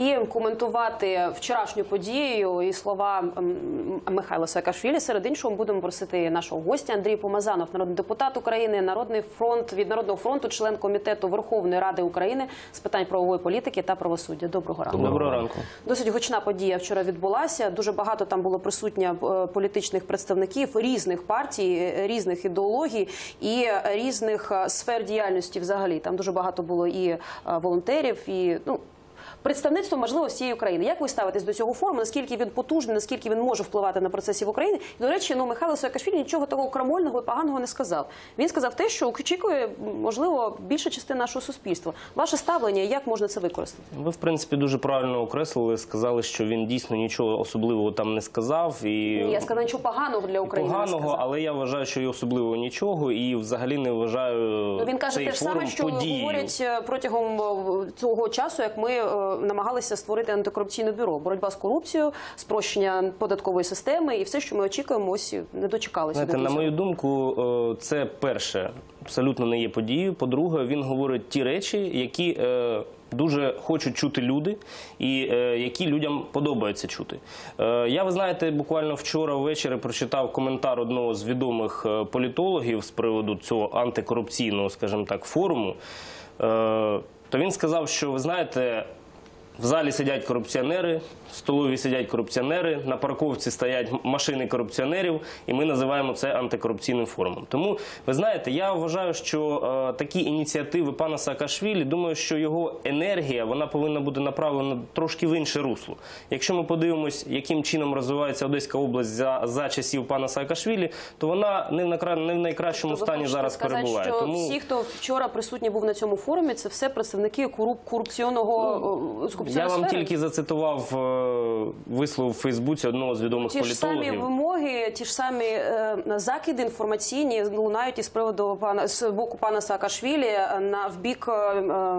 і коментувати вчорашню подію і слова Михайла Саакашвілі. Серед іншого будемо просити нашого гостя Андрій Помазанов, народний депутат України, народний фронт від народного фронту, член комітету Верховної Ради України з питань правової політики та правосуддя. Доброго ранку. Доброго ранку. Досить гучна подія вчора відбулася. Дуже багато там було присутня е, політичних представників різних партій, е, різних ідеологій і різних е, сфер діяльності. Взагалі там дуже багато було і волонтерів, і ну. Представництво можливо всієї України. Як ви ставитесь до цього форуму? Наскільки він потужний, наскільки він може впливати на процеси в Україні? І, до речі, ну Михайло Саакашвілі нічого такого крамольного і поганого не сказав. Він сказав те, що очікує можливо більша частина нашого суспільства. Ваше ставлення, як можна це використати? Ви, в принципі, дуже правильно окреслили. Сказали, що він дійсно нічого особливого там не сказав. І Ні, я сказала нічого поганого для України. не сказав. але я вважаю, що і особливо нічого, і взагалі не вважаю Ну, він каже те ж саме, що подією. говорять е, протягом е, цього часу, як ми намагалися створити антикорупційне бюро, боротьба з корупцією, спрощення податкової системи і все, що ми очікуємо, ось не дочекалися. Знаєте, на мою думку, е, це перше абсолютно не є подією. По-друге, він говорить ті речі, які е, дуже хочуть чути люди, і е, які людям подобається чути. Е, Я, ви знаєте, буквально вчора ввечері прочитав коментар одного з відомих е, політологів з приводу цього антикорупційного, скажімо так, форуму. Е, То він сказав, що ви знаєте. В залі сидять корупціонери, в столові сидять корупціонери, на парковці стоять машини корупціонерів, і ми називаємо це антикорупційним форумом. Тому ви знаєте, я вважаю, що е, такі ініціативи пана Саакашвілі, думаю, що його енергія вона повинна бути направлена трошки в інше русло. Якщо ми подивимось, яким чином розвивається Одеська область за, за часів пана Саакашвілі, то вона не в, накра... не в найкращому Тобто стані зараз сказати, перебуває. Що Тому всі, хто вчора присутній був на цьому форумі, це все представники коруп... корупційного е, з я вам сфери? тільки зацитував е, вислов в Фейсбуці одного з відомих Ті ж самі вимоги, ті ж самі е, закиди інформаційні лунають із приводу пана з боку пана Саакашвілі на в бік е, е,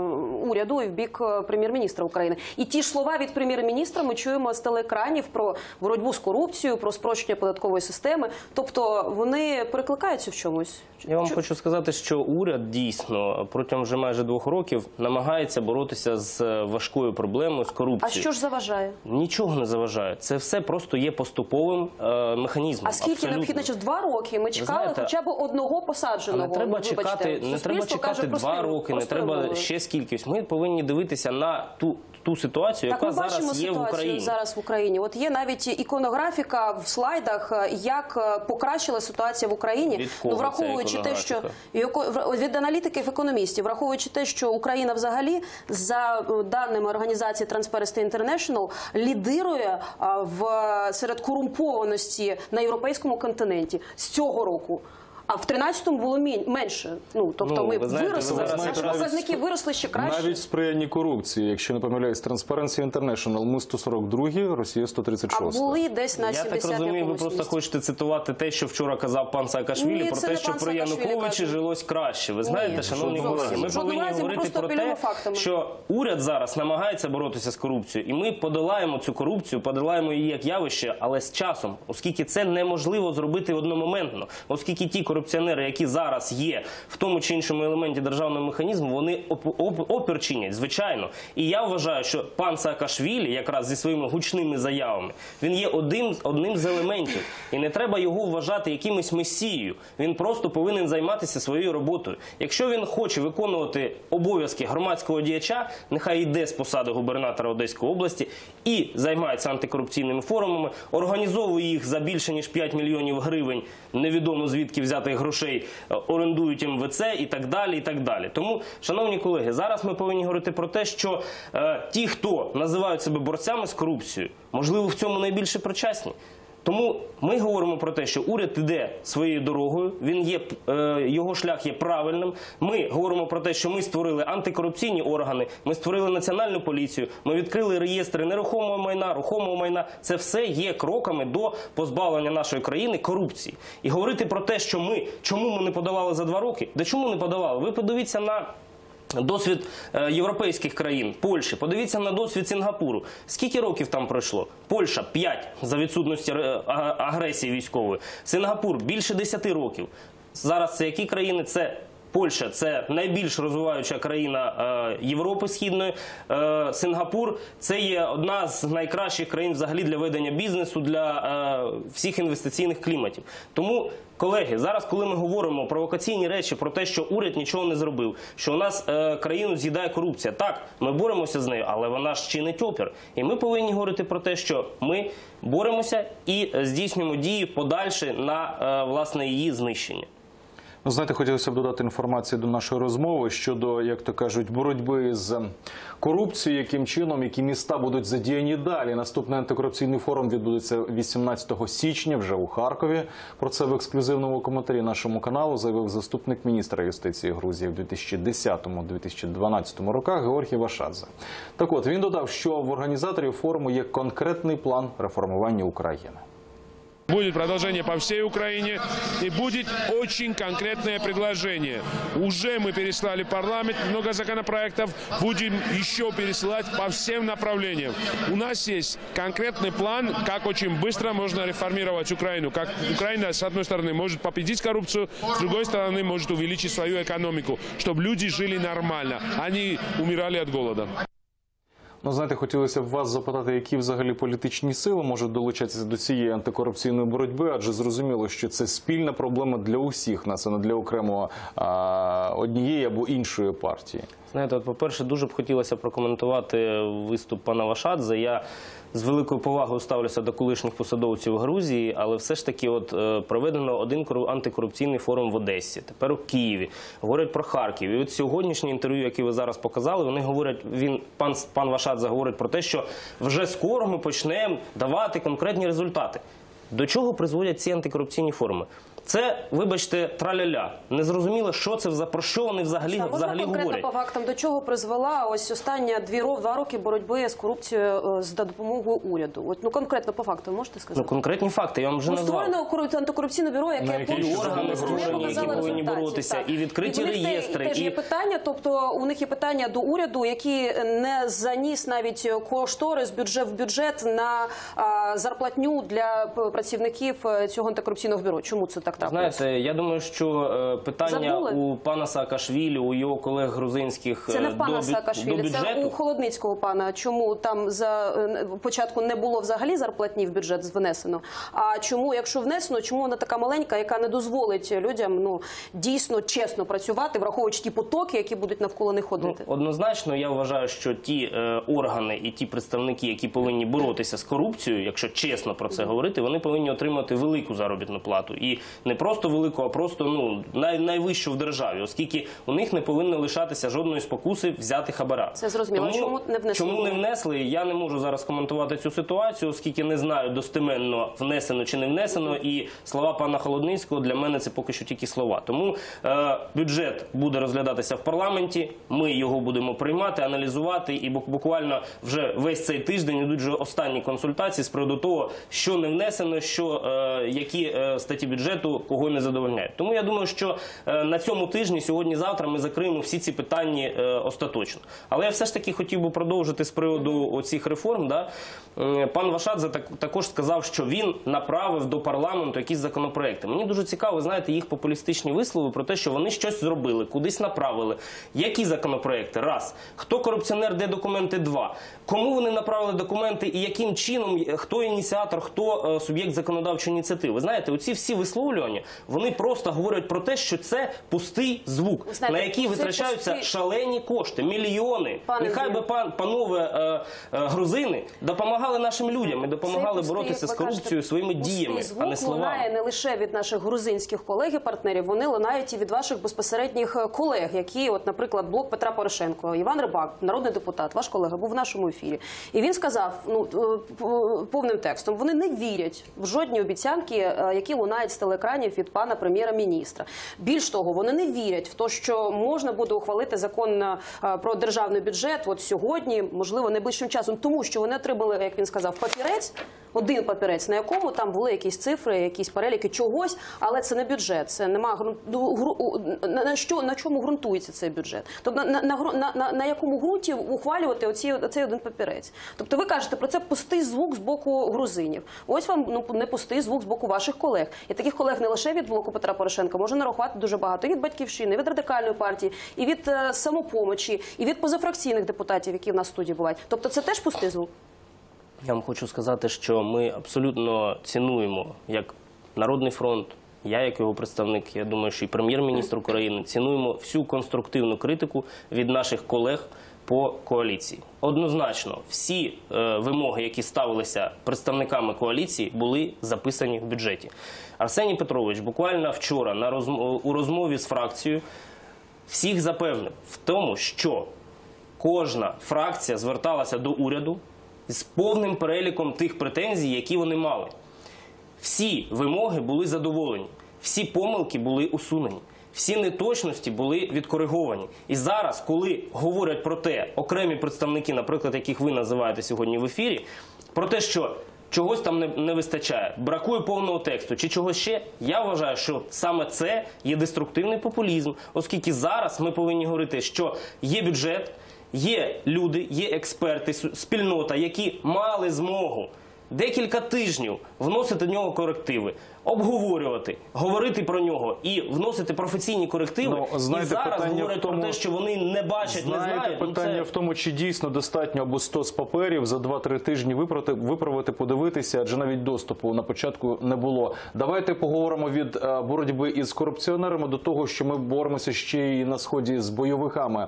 уряду і в бік е, прем'єр-міністра України. І ті ж слова від прем'єр-міністра ми чуємо з телеекранів про боротьбу з корупцією, про спрощення податкової системи. Тобто вони перекликаються в чомусь. Я вам Чо- хочу сказати, що уряд дійсно протягом вже майже двох років намагається боротися з е, важкою проблемою з А що ж заважає? Нічого не заважає. Це все просто є поступовим е, механізмом. А скільки Абсолютно. необхідно через два роки? Ми чекали знаєте, хоча б одного посадженого. не треба вибачте. чекати, не треба чекати каже два роки, не треба ще скількись. Ми повинні дивитися на ту, ту ситуацію, Так, яка ми бачимо зараз є в ситуацію Україні. зараз в Україні. От є навіть іконографіка в слайдах, е, як е, покращила ситуація в Україні. Від кого ну враховуючи ця те, що від аналітиків економістів, враховуючи те, що Україна взагалі за е, даними організації Transparency International лідирує в серед корумпованості на європейському континенті з цього року. А в 13-му було мін- менше. Ну тобто, Ну, ми ви знаєте, виросли. ви Наші показники виросли ще краще. Навіть в сприянні корупції, якщо не помиляюсь, Transparency International, ми 142, Росія а 136. були десь на Я 70 так розумію, ви просто хочете цитувати те, що вчора казав пан Саакашвілі, Ні, про те, що при Януковичі жилось краще. Ви знаєте, Ні, шановні колеги, ми повинні говорити про те, фактами. що уряд зараз намагається боротися з корупцією, і ми подолаємо цю корупцію, подолаємо її як явище, але з часом, оскільки це неможливо зробити одномоментно, оскільки ті корупціонери, які зараз є в тому чи іншому елементі державного механізму, вони оп- оп- опір чинять, звичайно. І я вважаю, що пан Саакашвілі, якраз зі своїми гучними заявами, він є одним, одним з елементів, і не треба його вважати якимось месією. Він просто повинен займатися своєю роботою. Якщо він хоче виконувати обов'язки громадського діяча, нехай йде з посади губернатора Одеської області і займається антикорупційними форумами, організовує їх за більше ніж 5 мільйонів гривень, невідомо звідки взятих грошей, е, орендують МВЦ і так далі. і так далі. Тому, шановні колеги, зараз ми повинні говорити про те, що е, ті, хто називають себе борцями з корупцією, можливо, в цьому найбільше причасні. Тому ми говоримо про те, що уряд іде своєю дорогою. Він є е, його шлях є правильним. Ми говоримо про те, що ми створили антикорупційні органи, ми створили національну поліцію, ми відкрили реєстри нерухомого майна, рухомого майна. Це все є кроками до позбавлення нашої країни корупції. І говорити про те, що ми чому ми не подавали за два роки, де чому не подавали? Ви подивіться на. Досвід е, європейських країн, Польщі, подивіться на досвід Сінгапуру. Скільки років там пройшло? Польща 5 за відсутності е, агресії військової. Сингапур більше 10 років. Зараз це які країни? Це Польща це найбільш розвиваюча країна е, Європи Східної. Е, Сингапур це є одна з найкращих країн взагалі для ведення бізнесу для е, всіх інвестиційних кліматів. Тому. Колеги, зараз, коли ми говоримо провокаційні речі про те, що уряд нічого не зробив, що у нас країну з'їдає корупція, так ми боремося з нею, але вона ж чинить опір. І ми повинні говорити про те, що ми боремося і здійснюємо дії подальші на власне її знищення. Ну, знаєте, хотілося б додати інформації до нашої розмови щодо, як то кажуть, боротьби з корупцією, яким чином, які міста будуть задіяні далі. Наступний антикорупційний форум відбудеться 18 січня вже у Харкові. Про це в ексклюзивному коментарі нашому каналу заявив заступник міністра юстиції Грузії в 2010-2012 роках Георгій Вашадзе. Так от він додав, що в організаторів форуму є конкретний план реформування України. Будет продолжение по всей Украине и будет очень конкретное предложение. Уже мы переслали парламент много законопроектов, будем еще пересылать по всем направлениям. У нас есть конкретный план, как очень быстро можно реформировать Украину. Как Украина, с одной стороны, может победить коррупцию, с другой стороны, может увеличить свою экономику, чтобы люди жили нормально, а не умирали от голода. Ну, знаєте, хотілося б вас запитати, які взагалі політичні сили можуть долучатися до цієї антикорупційної боротьби, адже зрозуміло, що це спільна проблема для усіх нас, а не для окремо а, однієї або іншої партії. Знаєте, по-перше, дуже б хотілося прокоментувати виступ пана Вашадзе. Я з великою повагою ставлюся до колишніх посадовців Грузії, але все ж таки, от е, проведено один кору- антикорупційний форум в Одесі, тепер у Києві. Говорять про Харків. І от сьогоднішнє інтерв'ю, яке ви зараз показали, вони говорять. Він пан пан Вашадзе говорить про те, що вже скоро ми почнемо давати конкретні результати. До чого призводять ці антикорупційні форуми? Це, вибачте, траля-ля. Незрозуміло, що це за про що вони взагалі, А можна взагалі конкретно говорять. по фактам, до чого призвела ось останні дві два роки боротьби з корупцією е, з допомогою уряду? От ну конкретно по фактам можете Ну, сказати? конкретні факти я вам вже Ну, назвав. створено кору- антикорупційне бюро, яке які органи створені, які повинні результатів, боротися, так. і відкриті в них те- реєстри, Теж є питання, тобто у них є питання до уряду, який не заніс навіть кошторис бюджет в бюджет на а, зарплатню для працівників е, цього антикорупційного бюро. Чому це так трапилося? Знаєте, я думаю, що е, питання Забули? у пана Саакашвілі, у його колег грузинських Це не е, в пана до, Саакашвілі, це у Холодницького пана. Чому там за е, початку не було взагалі зарплатні в бюджет внесено? А чому, якщо внесено, чому вона така маленька, яка не дозволить людям ну дійсно чесно працювати, враховуючи ті потоки, які будуть навколо них Ну, однозначно, я вважаю, що ті е, органи і ті представники, які повинні боротися з корупцією, якщо чесно про це говорити, вони повинні отримати велику заробітну плату. І не просто велику, а просто ну най, найвищу в державі, оскільки у них не повинно лишатися жодної спокуси взяти хабара. Це зрозуміло. Тому, Чому не внесли? Чому не внесли? Я не можу зараз коментувати цю ситуацію, оскільки не знаю достеменно внесено чи не внесено. І слова пана Холодницького для мене це поки що тільки слова. Тому е, бюджет буде розглядатися в парламенті. Ми його будемо приймати, аналізувати, і бу- буквально вже весь цей тиждень ідуть вже останні консультації з приводу того, що не внесено, що е, які е, статті бюджету кого не задовольняють. Тому я думаю, що е, на цьому тижні, сьогодні-завтра, ми закриємо всі ці питання е, остаточно. Але я все ж таки хотів би продовжити з приводу оцих реформ. Е, Пан Вашадзе також сказав, що він направив до парламенту якісь законопроекти. Мені дуже цікаво, знаєте, їх популістичні вислови про те, що вони щось зробили, кудись направили. Які законопроекти? Раз. Хто корупціонер, де документи? Два. Кому вони направили документи і яким чином, хто ініціатор, хто суб'єкт законодавчої ініціативи? Ви знаєте, оці всі висловлювання, вони просто говорять про те, що це пустий звук, знаєте, на який витрачаються шалені кошти, мільйони. Пане Нехай би пан панове е, е, грузини допомагали нашим людям і допомагали боротися з корупцією своїми діями, звук а не словами. лунає не лише від наших грузинських колег і партнерів, вони лунають і від ваших безпосередніх е, колег, які, от, наприклад, блок Петра Порошенко, Іван Рибак, народний депутат, ваш колега, був в нашому ефірі. І він сказав ну повним текстом: вони не вірять в жодні обіцянки, які лунають з телекранів від пана прем'єра-міністра. Більш того, вони не вірять в те, що можна буде ухвалити закон е, про державний бюджет. От сьогодні, можливо, найближчим часом, тому що вони отримали, як він сказав, папірець, один папірець, на якому там були якісь цифри, якісь переліки чогось, але це не бюджет. Це нема ну, на, що на чому ґрунтується цей бюджет? Тобто на, на, на, на, на якому ґрунті ухвалювати оці, оцей один папірець? Тобто ви кажете про це пустий звук з боку грузинів. Ось вам ну не пустий звук з боку ваших колег. І таких колег не лише від блоку Петра Порошенка, можу нарахувати дуже багато і від батьківщини, і від радикальної партії, і від е, самопомочі, і від позафракційних депутатів, які в нас в студії бувають. Тобто, це теж пустий звук. Я вам хочу сказати, що ми абсолютно цінуємо як Народний фронт. Я, як його представник, я думаю, що і прем'єр-міністр України цінуємо всю конструктивну критику від наших колег по коаліції. Однозначно, всі е, вимоги, які ставилися представниками коаліції, були записані в бюджеті. Арсеній Петрович буквально вчора на розм- у розмові з фракцією всіх запевнив в тому, що кожна фракція зверталася до уряду з повним переліком тих претензій, які вони мали. Всі вимоги були задоволені, всі помилки були усунені, всі неточності були відкориговані. І зараз, коли говорять про те, окремі представники, наприклад, яких ви називаєте сьогодні в ефірі, про те, що чогось там не, вистачає, бракує повного тексту чи чогось ще, я вважаю, що саме це є деструктивний популізм, оскільки зараз ми повинні говорити, що є бюджет, є люди, є експерти, спільнота, які мали змогу декілька тижнів вносити до нього корективи, обговорювати, говорити про нього і вносити професійні корективи. Ну, знаєте, і зараз говорять тому- про те, що вони не бачать, не Знаєте, знають. Ну, питання це... в тому, чи дійсно достатньо або 100 з паперів за 2-3 тижні виправити, виправити, подивитися, адже навіть доступу на початку не було. Давайте поговоримо від е, боротьби із корупціонерами до того, що ми боремося ще й на сході з бойовиками.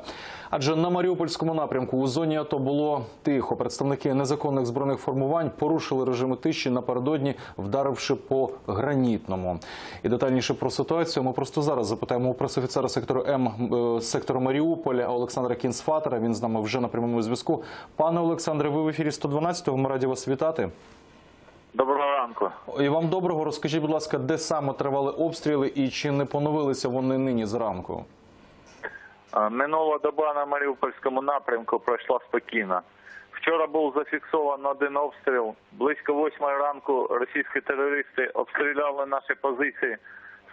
Адже на Маріупольському напрямку у зоні АТО було тихо. Представники незаконних збройних формувань порушили режими тиші напередодні, вдаривши по гранітному. І детальніше про ситуацію ми просто зараз запитаємо у пресофіцера сектору М е, сектору Маріуполя Олександра Кінсфатера. Він з нами вже на прямому зв'язку. Пане Олександре, ви в ефірі 112-го. Ми раді вас вітати. Доброго ранку. І вам доброго. Розкажіть, будь ласка, де саме тривали обстріли і чи не поновилися вони нині зранку? Е, Минула доба на Маріупольському напрямку пройшла спокійно. Вчора був зафіксований один обстріл. Близько восьмої ранку російські терористи обстріляли наші позиції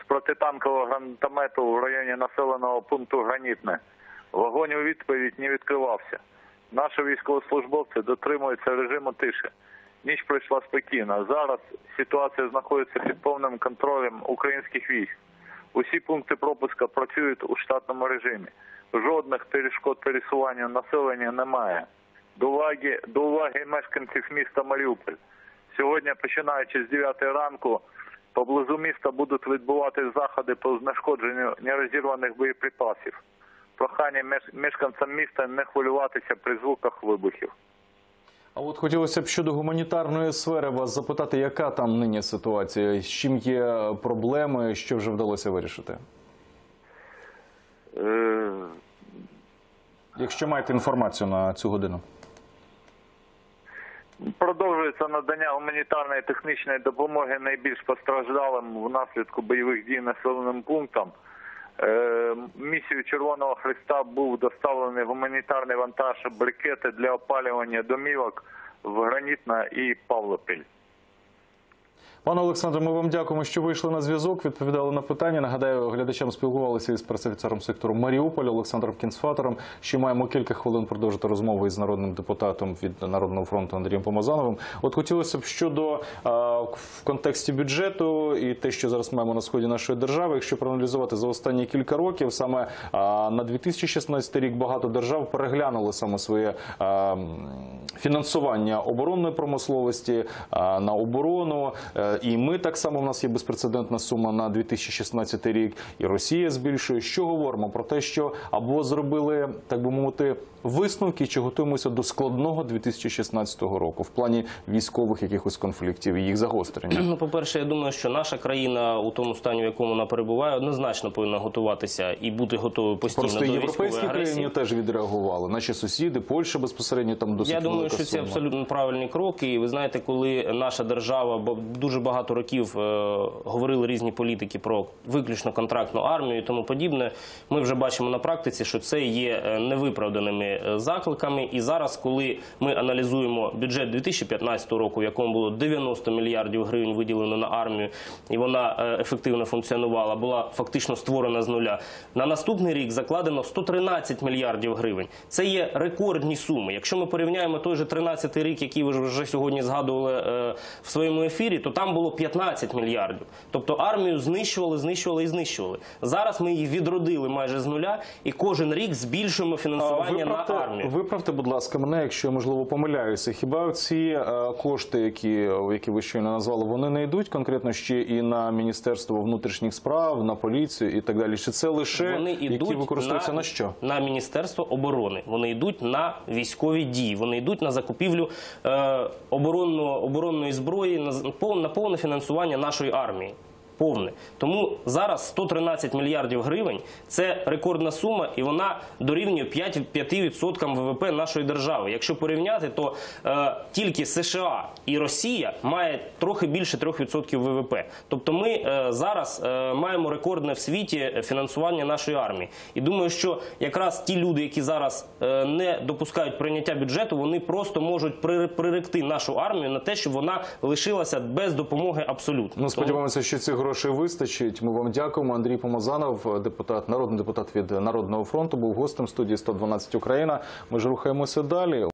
з протитанкового гранатомету в районі населеного пункту Гранітне. Вогонь у відповідь не відкривався. Наші військовослужбовці дотримуються режиму тиші. Ніч пройшла спокійно. Зараз ситуація знаходиться під повним контролем українських військ. Усі пункти пропуска працюють у штатному режимі. Жодних перешкод пересування населення немає. До уваги, до уваги мешканців міста Маріуполь. Сьогодні, починаючи з 9 ранку, поблизу міста будуть відбувати заходи по знешкодженню нерозірваних боєприпасів. Прохання мешканцям міста не хвилюватися при звуках вибухів. А от хотілося б щодо гуманітарної сфери вас запитати, яка там нині ситуація, з чим є проблеми, що вже вдалося вирішити? Е, Якщо маєте інформацію на цю годину. Продовжується надання гуманітарної технічної допомоги найбільш постраждалим внаслідку бойових дій населеним пунктам. Е, Місію Червоного Христа був доставлений гуманітарний вантаж брикети для опалювання домівок в Гранітна і Павлопіль. Пане Олександре, ми вам дякуємо, що вийшли на зв'язок. Відповідали на питання. Нагадаю, глядачам спілкувалися із пресофіцером сектору Маріуполь Олександром Кінсфатором. Ще маємо кілька хвилин продовжити розмову із народним депутатом від Народного фронту Андрієм Помазановим. От хотілося б щодо а, в контексті бюджету і те, що зараз маємо на сході нашої держави. Якщо проаналізувати за останні кілька років, саме а, на 2016 рік багато держав переглянули саме своє а, фінансування оборонної промисловості на оборону. Е, І ми так само у нас є безпрецедентна сума на 2016 рік. І Росія збільшує. Що говоримо про те, що або зробили так би мовити висновки, чи готуємося до складного 2016 року в плані військових якихось конфліктів і їх загострення. Ну, по-перше, я думаю, що наша країна у тому стані, в якому вона перебуває, однозначно повинна готуватися і бути готовою постійно Просто до європейські агресії. країни теж відреагували. Наші сусіди, Польща безпосередньо там досить Я думаю, що це абсолютно правильні кроки. І ви знаєте, коли наша держава бо дуже багато років е, говорили різні політики про виключно контрактну армію і тому подібне, ми вже бачимо на практиці, що це є е, невиправданими е, закликами. І зараз, коли ми аналізуємо бюджет 2015 року, в якому було 90 мільярдів гривень виділено на армію, і вона ефективно функціонувала, була фактично створена з нуля. На наступний рік закладено 113 мільярдів гривень. Це є рекордні суми. Якщо ми порівняємо той же же 13-й рік, який ви вже сьогодні згадували в своєму ефірі, то там було 15 мільярдів. Тобто армію знищували, знищували і знищували. Зараз ми її відродили майже з нуля, і кожен рік збільшуємо фінансування на армію. виправте, будь ласка, мене, якщо я можливо помиляюся. Хіба ці е, кошти, які, які ви щойно назвали, вони не йдуть конкретно ще і на Міністерство внутрішніх справ, на поліцію і так далі? Чи це лише Вони які йдуть використовуються на, що? На Міністерство оборони. Вони йдуть на військові дії. Вони йдуть на закупівлю е, оборонного, оборонної зброї, на, на повне фінансування нашої армії. Повне. Тому зараз 113 мільярдів гривень це рекордна сума, і вона дорівнює 5, 5% ВВП нашої держави. Якщо порівняти, то е, тільки США і Росія має трохи більше 3% ВВП. Тобто ми е, зараз е, маємо рекордне в світі фінансування нашої армії. І думаю, що якраз ті люди, які зараз е, не допускають прийняття бюджету, вони просто можуть при- приректи нашу армію на те, щоб вона лишилася без допомоги абсолютно. Ну, сподіваємося, що цих грошей вистачить. Ми вам дякуємо. Андрій Помазанов, депутат, народний депутат від Народного фронту, був гостем студії 112 Україна. Ми ж рухаємося далі.